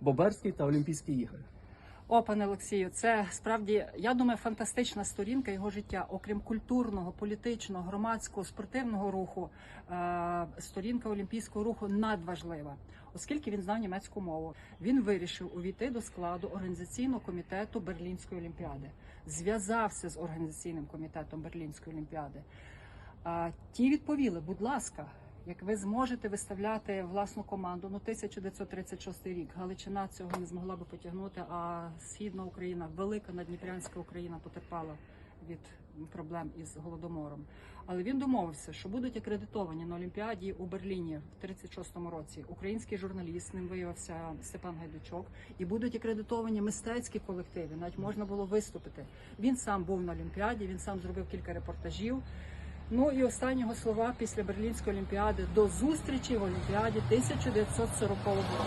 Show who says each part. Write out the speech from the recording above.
Speaker 1: Боберський та Олімпійські ігри.
Speaker 2: О, пане Олексію, це справді, я думаю, фантастична сторінка його життя, окрім культурного, політичного, громадського, спортивного руху. е, Сторінка олімпійського руху надважлива, оскільки він знав німецьку мову. Він вирішив увійти до складу організаційного комітету Берлінської олімпіади, зв'язався з організаційним комітетом Берлінської олімпіади. Ті відповіли, будь ласка, як ви зможете виставляти власну команду, ну 1936 рік Галичина цього не змогла би потягнути, а східна Україна, велика надніпрянська Україна потерпала від проблем із голодомором. Але він домовився, що будуть акредитовані на Олімпіаді у Берліні в 36-му році. Український журналіст ним виявився Степан Гайдучок, і будуть акредитовані мистецькі колективи. Навіть можна було виступити. Він сам був на Олімпіаді, він сам зробив кілька репортажів. Ну і останнього слова після Берлінської олімпіади до зустрічі в Олімпіаді 1940 року.